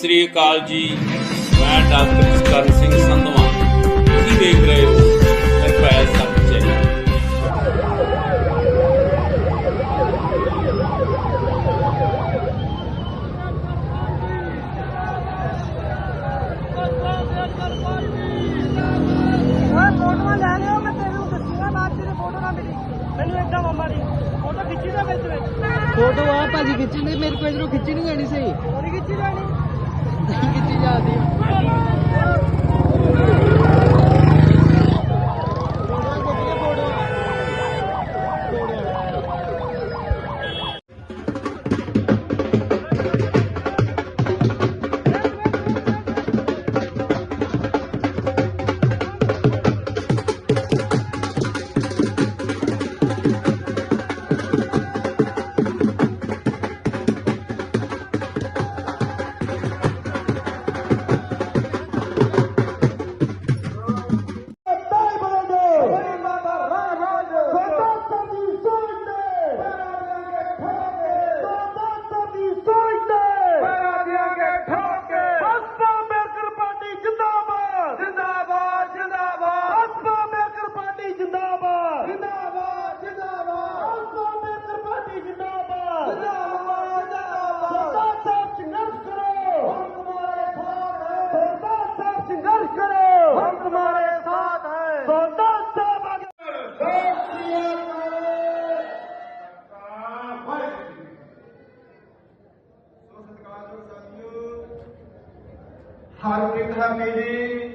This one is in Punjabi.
ਸ੍ਰੀ ਅਕਾਲ ਜੀ। ਮੈਂ ਡਾਕਟਰ ਜਸਕਰਨ ਸਿੰਘ ਸੰਧਵਾ। ਤੁਸੀਂ ਦੇਖ ਰਹੇ ਹੋ ਨਿਰਭੈ ਤੇਰੇ ਫੋਟੋ ਨਾ ਮਿਲੀ। ਮੈਨੂੰ ਏਦਾਂ ਮੰਮਾ ਦੀ ਫੋਟੋ ਖਿੱਚੀ ਦਾ ਵਿੱਚ ਵਿੱਚ। ਫੋਟੋ ਆ ਭਾਜੀ ਖਿੱਚਣ ਦੇ ਮੇਰੇ ਕੋਲ ਇਧਰੋਂ ਖਿੱਚੀ ਨਹੀਂ ਜਾਣੀ ਸਹੀ। ਥੋੜੀ ਖਿੱਚੀ ਜਾਣੀ। ਨਹੀਂ ਖਿੱਚੀ ਜਾਂਦੀ ਹਰ ਕਿਤਾ ਮੇਰੀ